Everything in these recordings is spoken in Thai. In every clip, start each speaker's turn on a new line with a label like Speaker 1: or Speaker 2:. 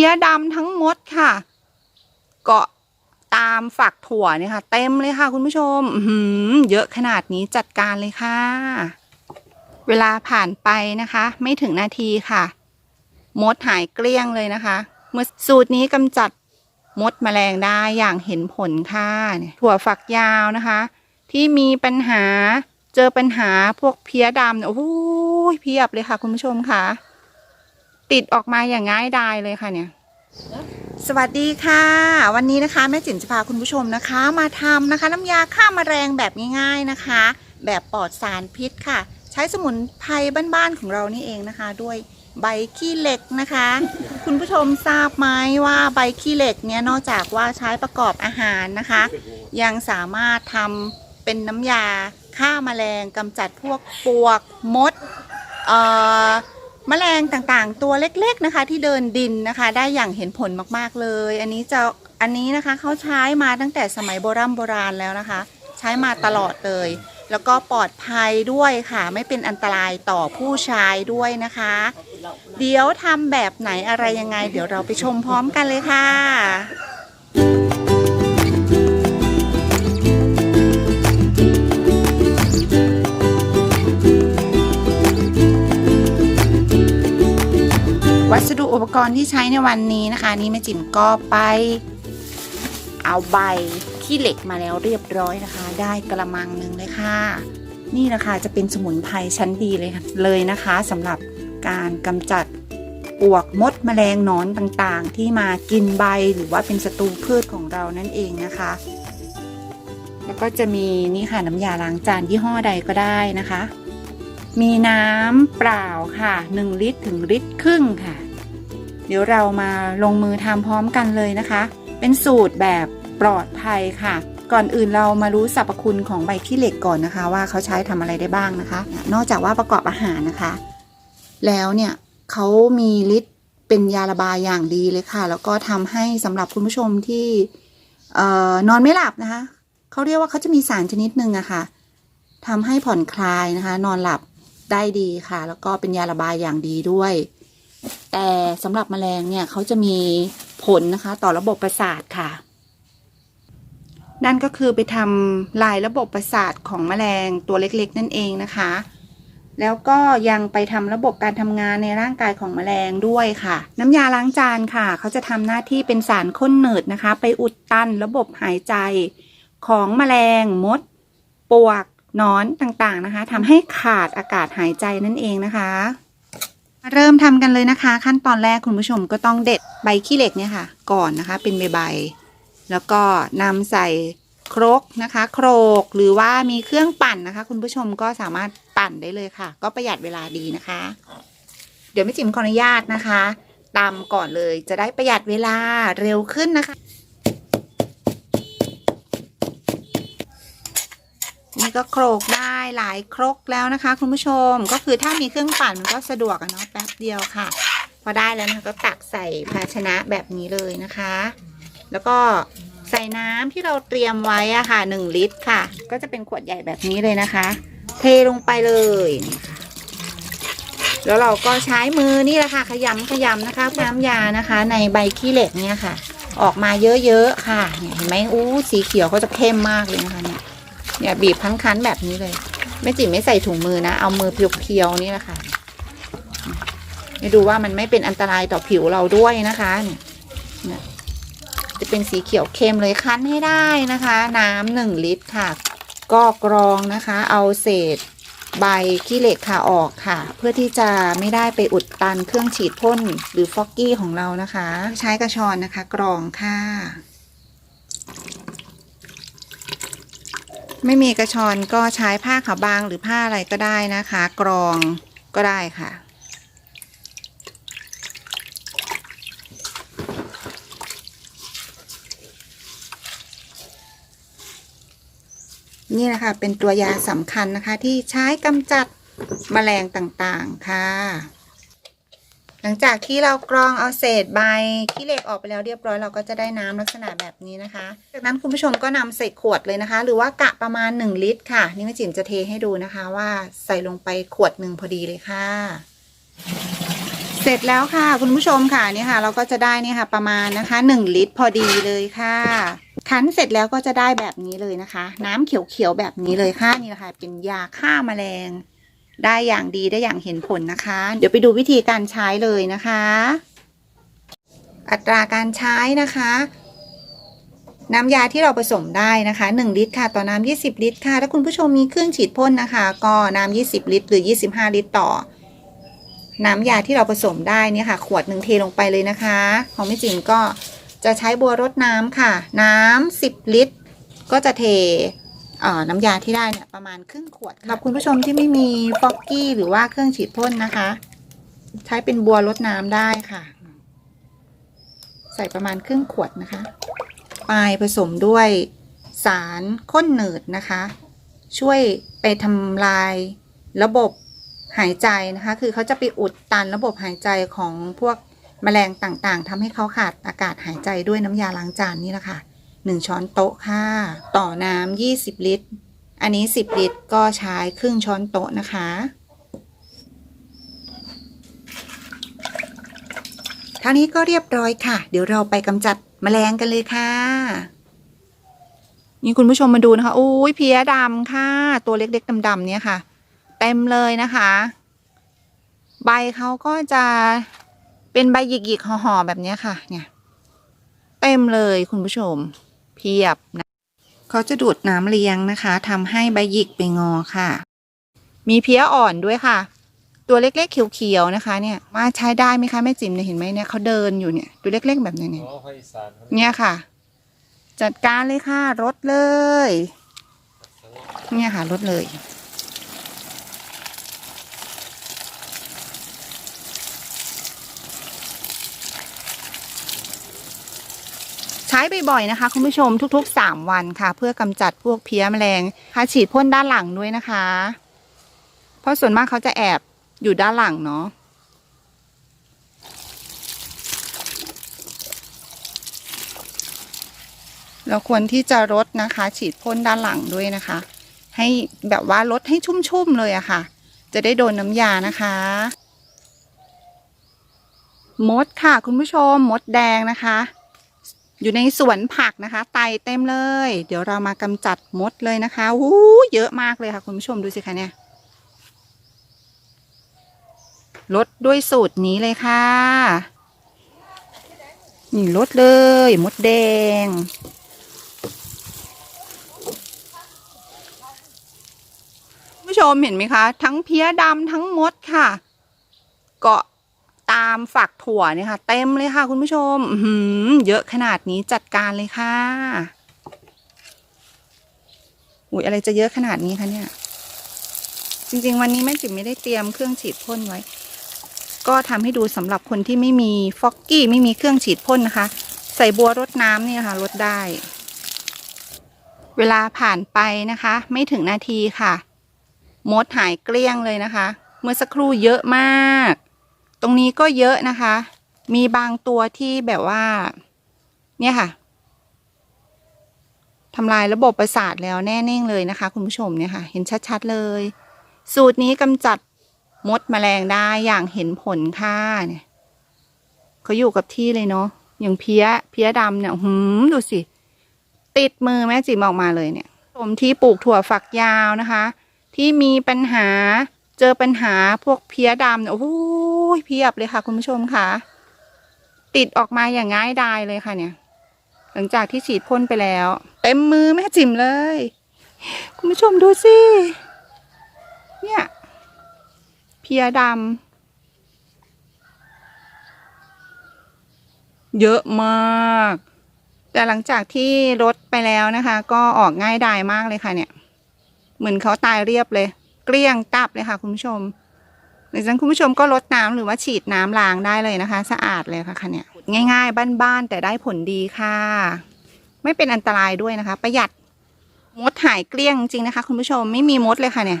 Speaker 1: พี้ยดำทั้งหมดค่ะ เกาะตามฝักถั่วเนี่ยค่ะ เต็มเลยค่ะ คุณผู้ชมเยอะขนาดนี้จัดการเลยค่ะ เวลาผ่านไปนะคะ ไม่ถึงนาทีค่ะ มดหายเกลี้ยงเลยนะคะเมื่อสูตรนี้กำจัดมดแมลงได้อย่างเห็นผลค่ะเนี่ยถั่วฝักยาวนะคะ ที่มีปัญหาเจอปัญหาพวกเพี้ยดำโอ้โหเพียบเลยค่ะ คุณผู้ชมค่ะ ติดออกมาอย่างง่ายดายเลยค่ะเนี่ย สวัสดีค่ะ วันนี้นะคะแม่จิ๋มจะพาคุณผู้ชมนะคะ มาทำนะคะ น้ำยาฆ่ามาแมลงแบบง่าย ๆนะคะ แบบปลอดสารพิษค่ะ ใช้สมุนไพรบ้านๆของเรานี่เองนะคะ ด้วยใบขี้เหล็กนะคะ คุณผู้ชมทราบไหมว่าใบขี้เหล็กเนี่ยนอกจากว่าใช้ประกอบอาหารนะคะ ยังสามารถทำเป็นน้ำยาฆ่ามาแมลงกำจัดพวกปลวกมดเอ่อ แมลงต่างๆ ตัวเล็กๆนะคะ ที่เดินดินนะคะ ได้อย่างเห็นผลมากๆเลย อันนี้จะอันนี้นะคะเขาใช้มาตั้งแต่สมัยโบรโบราณแล้วนะคะ ใช้มาตลอดเลย แล้วก็ปลอดภัยด้วยค่ะ ไม่เป็นอันตรายต่อผู้ใช้ด้วยนะคะ เดี๋ยวทำแบบไหนอะไรยังไง เดี๋ยวเราไปชมพร้อมกันเลยค่ะ วัสดุอุปกรณ์ที่ใช้ในวันนี้นะคะ นี่แม่จิ๋มก็ไป เอาใบขี้เหล็กมาแล้วเรียบร้อยนะคะ ได้กระมังหนึ่งเลยค่ะ นี่นะคะจะเป็นสมุนไพรชั้นดีเลยค่ะเลยนะคะสำหรับการกำจัดปลวกมดแมลงนอนต่างๆ ที่มากินใบหรือว่าเป็นศัตรูพืชของเรานั่นเองนะคะ แล้วก็จะมีนี่ค่ะน้ำยาล้างจานยี่ห้อใดก็ได้นะคะมีน้ำเปล่าค่ะ 1 ลิตรถึงลิตรครึ่งค่ะ เดี๋ยวเรามาลงมือทำพร้อมกันเลยนะคะ เป็นสูตรแบบปลอดภัยค่ะ ก่อนอื่นเรามารู้สรรพคุณของใบขี้เหล็กก่อนนะคะ ว่าเขาใช้ทำอะไรได้บ้างนะคะ นอกจากว่าประกอบอาหารนะคะ แล้วเนี่ยเขามีฤทธิ์เป็นยาระบายอย่างดีเลยค่ะ แล้วก็ทำให้สำหรับคุณผู้ชมที่นอนไม่หลับนะคะเขาเรียกว่าเขาจะมีสารชนิดหนึ่งอะค่ะทำให้ผ่อนคลายนะคะ นอนหลับได้ดีค่ะ แล้วก็เป็นยาระบายอย่างดีด้วย แต่สำหรับแมลงเนี่ยเขาจะมีผลนะคะต่อระบบประสาทค่ะ นั่นก็คือไปทำลายระบบประสาทของแมลงตัวเล็กๆ นั่นเองนะคะ แล้วก็ยังไปทำระบบการทำงานในร่างกายของแมลงด้วยค่ะ น้ำยาล้างจานค่ะ เขาจะทำหน้าที่เป็นสารข้นหนืดนะคะ ไปอุดตันระบบหายใจของแมลงมดปลวกนอนต่างๆนะคะทำให้ขาดอากาศหายใจนั่นเองนะคะ เริ่มทำกันเลยนะคะ ขั้นตอนแรกคุณผู้ชมก็ต้องเด็ดใบขี้เหล็กเนี่ยค่ะ ก่อนนะคะ เป็นใบใบๆแล้วก็นำใส่ครกนะคะ โครกหรือว่ามีเครื่องปั่นนะคะ คุณผู้ชมก็สามารถปั่นได้เลยค่ะ ก็ประหยัดเวลาดีนะคะ เดี๋ยวแม่จิ๋มขออนุญาตนะคะตำก่อนเลยจะได้ประหยัดเวลาเร็วขึ้นนะคะ นี่ก็โครกได้หลายครกแล้วนะคะ คุณผู้ชมก็คือถ้ามีเครื่องปั่นมันก็สะดวกอะเนาะแป๊บเดียวค่ะ พอได้แล้วนะก็ตักใส่ภาชนะแบบนี้เลยนะคะ แล้วก็ใส่น้ำที่เราเตรียมไว้อะค่ะหนึ่งลิตรค่ะ ก็จะเป็นขวดใหญ่แบบนี้เลยนะคะ เทลงไปเลยแล้วเราก็ใช้มือนี่แหละค่ะ ขยำขยำนะคะน้ำยานะคะ ในใบขี้เหล็กเนี่ยค่ะ ออกมาเยอะๆค่ะเนี่ยเห็นไหมอู้สีเขียวเขาจะเข้มมากเลยนะคะเนี่ย เนี่ยบีบพังคันแบบนี้เลย ไม่จิ๋มไม่ใส่ถุงมือนะ เอามือเพียวๆนี่แหละค่ะให้ดูว่ามันไม่เป็นอันตรายต่อผิวเราด้วยนะคะเนี่ยเนี่ยจะเป็นสีเขียวเข้มเลยคั้นให้ได้นะคะ น้ำหนึ่งลิตรค่ะ ก็กรองนะคะ เอาเศษใบขี้เหล็กค่ะออกค่ะ เพื่อที่จะไม่ได้ไปอุดตันเครื่องฉีดพ่นหรือฟอกกี้ของเรานะคะ ใช้กระชอนนะคะ กรองค่ะ ไม่มีกระชอนก็ใช้ผ้าขาวบางหรือผ้าอะไรก็ได้นะคะ กรองก็ได้ค่ะ นี่นะคะเป็นตัวยาสำคัญนะคะที่ใช้กำจัดแมลงต่างๆค่ะ หลังจากที่เรากรองเอาเศษใบขี้เหล็กออกไปแล้วเรียบร้อยเราก็จะได้น้ำลักษณะแบบนี้นะคะ จากนั้นคุณผู้ชมก็นำใส่ขวดเลยนะคะ หรือว่ากะประมาณ 1 ลิตรค่ะ นี่แม่จิ๋มจะเทให้ดูนะคะว่าใส่ลงไปขวดหนึ่งพอดีเลยค่ะ เสร็จแล้วค่ะ คุณผู้ชมค่ะนี่ค่ะ เราก็จะได้นี่ค่ะ ประมาณนะคะหนึ่งลิตรพอดีเลยค่ะคั้นเสร็จแล้วก็จะได้แบบนี้เลยนะคะ น้ำเขียวๆแบบนี้เลยค่ะนี่แหละค่ะเป็นยาฆ่าแมลง ได้อย่างดีได้อย่างเห็นผลนะคะ เดี๋ยวไปดูวิธีการใช้เลยนะคะ อัตราการใช้นะคะ น้ำยาที่เราผสมได้นะคะ 1 ลิตรค่ะ ต่อน้ำ20 ลิตรค่ะ ถ้าคุณผู้ชมมีเครื่องฉีดพ่นนะคะ ก็น้ำ20 ลิตร หรือ 25 ลิตรต่อ น้ำยาที่เราผสมได้เนี่ยค่ะ ขวดหนึ่งเทลงไปเลยนะคะ ของแม่จิ๋มก็จะใช้บัวรดน้ำค่ะ น้ำ10 ลิตร ก็จะเท น้ำยาที่ได้เนี่ยประมาณครึ่งขวดสำหรับคุณผู้ชมที่ไม่มีฟอกกี้หรือว่าเครื่องฉีดพ่นนะคะ ใช้เป็นบัวรดน้ำได้ค่ะ ใส่ประมาณครึ่งขวดนะคะปลายผสมด้วยสารข้นหนืดนะคะ ช่วยไปทำลายระบบหายใจนะคะ คือเขาจะไปอุดตันระบบหายใจของพวกแมลงต่างๆทำให้เขาขาดอากาศหายใจด้วยน้ำยาล้างจานนี่แหละค่ะ หนึ่งช้อนโต๊ะค่ะ ต่อน้ำยี่สิบลิตร อันนี้สิบลิตรก็ใช้ครึ่งช้อนโต๊ะนะคะ เท่านี้ก็เรียบร้อยค่ะ เดี๋ยวเราไปกำจัดแมลงกันเลยค่ะ นี่คุณผู้ชมมาดูนะคะอุ้ยเพี้ยดำค่ะ ตัวเล็กๆดำๆเนี่ยค่ะ เต็มเลยนะคะ ใบเขาก็จะเป็นใบหยิกๆห่อๆแบบเนี้ยค่ะ เนี่ย เต็มเลยคุณผู้ชม เพียบนะเขาจะดูดน้ำเลี้ยงนะคะทำให้ใบหยิกไปงอค่ะ มีเพี้ยอ่อนด้วยค่ะ ตัวเล็กๆเขียวๆนะคะ เนี่ย มาใช้ได้ไหมคะแม่จิ๋มเนี่ยเห็นไหมเนี่ยเขาเดินอยู่เนี่ยตัวเล็กๆแบบเนี้ยเนี่ย
Speaker 2: อ๋อภาคอีสานครับ
Speaker 1: เนี่ยค่ะ จัดการเลยค่ะรถเลย เนี่ยค่ะรถเลย ช้บ่อยๆนะคะ คุณผู้ชมทุกๆ 3 วันค่ะ เพื่อกำจัดพวกเพี้ยแมลงค่ะฉีดพ่นด้านหลังด้วยนะคะ เพราะส่วนมากเขาจะแอบอยู่ด้านหลังเนาะเราควรที่จะรดนะคะ ฉีดพ่นด้านหลังด้วยนะคะ ให้แบบว่าลดให้ชุ่มๆเลยอะค่ะ จะได้โดนน้ำยานะคะมดค่ะ คุณผู้ชมมดแดงนะคะ อยู่ในสวนผักนะคะ ไตเต็มเลย เดี๋ยวเรามากำจัดมดเลยนะคะวู้เยอะมากเลยค่ะ คุณผู้ชมดูสิคะเนี่ยลดด้วยสูตรนี้เลยค่ะ นี่ลดเลย มดแดงคุณผู้ชมเห็นไหมคะ ทั้งเพี้ยดำทั้งมดค่ะ เกาะ ตามฝักถั่วเนี่ยค่ะ เต็มเลยค่ะ คุณผู้ชมอื้อหือเยอะขนาดนี้จัดการเลยค่ะ อุ้ยอะไรจะเยอะขนาดนี้คะเนี่ย จริง ๆ วันนี้แม่จิ๋มไม่ได้เตรียมเครื่องฉีดพ่นไว้ ก็ทำให้ดูสำหรับคนที่ไม่มีฟอกกี้ไม่มีเครื่องฉีดพ่นนะคะ ใส่บัวรดน้ำนี่นะคะรดได้ เวลาผ่านไปนะคะ ไม่ถึงนาทีค่ะมดหายเกลี้ยงเลยนะคะ เมื่อสักครู่เยอะมาก ตรงนี้ก็เยอะนะคะ มีบางตัวที่แบบว่า เนี่ยค่ะทำลายระบบประสาทแล้วแน่นิ่งเลยนะคะ คุณผู้ชมเนี่ยค่ะ เห็นชัดๆเลย สูตรนี้กำจัดมดแมลงได้อย่างเห็นผลค่ะเนี่ยเขาอยู่กับที่เลยเนาะอย่างเพี้ยเพี้ยดำเนี่ยหืมดูสิ ติดมือแม่จิ๋มออกมาเลยเนี่ยผมที่ปลูกถั่วฝักยาวนะคะ ที่มีปัญหา เจอปัญหาพวกเพี้ยดำเนี่ยโอ้โหเพียบเลยค่ะคุณผู้ชมค่ะ ติดออกมาอย่างง่ายดายเลยค่ะเนี่ย หลังจากที่ฉีดพ่นไปแล้ว เต็มมือแม่จิ๋มเลย คุณผู้ชมดูสิเนี่ยเพี้ยดำเยอะมาก แต่หลังจากที่รดไปแล้วนะคะ ก็ออกง่ายดายมากเลยค่ะเนี่ย เหมือนเขาตายเรียบเลย ลี้ยงตับเลยค่ะ คุณผู้ชมหลังจากนั้นคุณผู้ชมก็ลดน้ำหรือว่าฉีดน้ำล้างได้เลยนะคะ สะอาดเลยค่ะค่ะเนี่ยง่าย ๆ บ้านๆแต่ได้ผลดีค่ะ ไม่เป็นอันตรายด้วยนะคะ ประหยัดมดหายเกลี้ยงจริงนะคะ คุณผู้ชมไม่มีมดเลยค่ะเนี่ย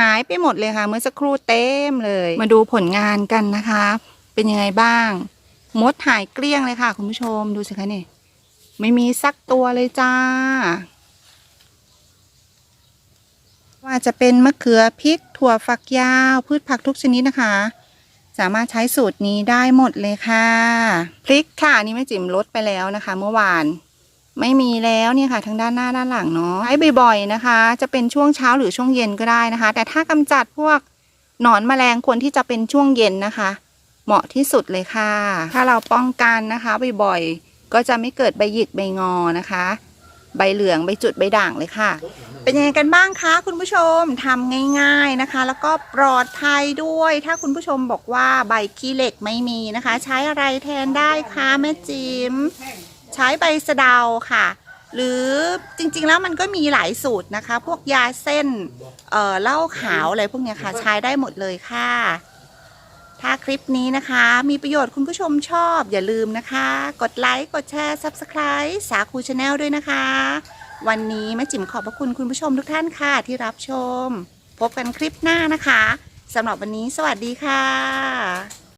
Speaker 1: หายไปหมดเลยค่ะ เมื่อสักครู่เต็มเลย มาดูผลงานกันนะคะ เป็นยังไงบ้าง มดหายเกลี้ยงเลยค่ะ คุณผู้ชมดูสิคะเนี่ยไม่มีสักตัวเลยจ้า ว่าจะเป็นมะเขือพริกถั่วฝักยาว พืชผักทุกชนิดนะคะ สามารถใช้สูตรนี้ได้หมดเลยค่ะ พริกค่ะอันนี่แม่จิ๋มลดไปแล้วนะคะ เมื่อวาน ไม่มีแล้วเนี่ยค่ะ ทั้งด้านหน้าด้านหลังเนาะใช้บ่อยๆนะคะ จะเป็นช่วงเช้าหรือช่วงเย็นก็ได้นะคะ แต่ถ้ากำจัดพวกหนอนแมลงควรที่จะเป็นช่วงเย็นนะคะ เหมาะที่สุดเลยค่ะ ถ้าเราป้องกันนะคะบ่อยๆก็จะไม่เกิดใบหยิกใบงอนะคะ ใบเหลืองใบจุดใบด่างเลยค่ะ เป็นยังไงกันบ้างคะคุณผู้ชมทำง่ายๆนะคะ แล้วก็ปลอดภัยด้วย ถ้าคุณผู้ชมบอกว่าใบขี้เหล็กไม่มีนะคะ ใช้อะไรแทนได้คะแม่จิมใช้ใบสะเดาค่ะ หรือจริงๆแล้วมันก็มีหลายสูตรนะคะ พวกยาเส้นเอ่อเหล้าขาวอะไรพวกเนี้ยค่ะ ใช้ได้หมดเลยค่ะ ถ้าคลิปนี้นะคะ มีประโยชน์คุณผู้ชมชอบ อย่าลืมนะคะ กดไลค์ กดแชร์ Subscribe สาคูชาแนลด้วยนะคะ วันนี้แม่จิ๋มขอบพระคุณคุณผู้ชมทุกท่านค่ะที่รับชม พบกันคลิปหน้านะคะสำหรับวันนี้สวัสดีค่ะ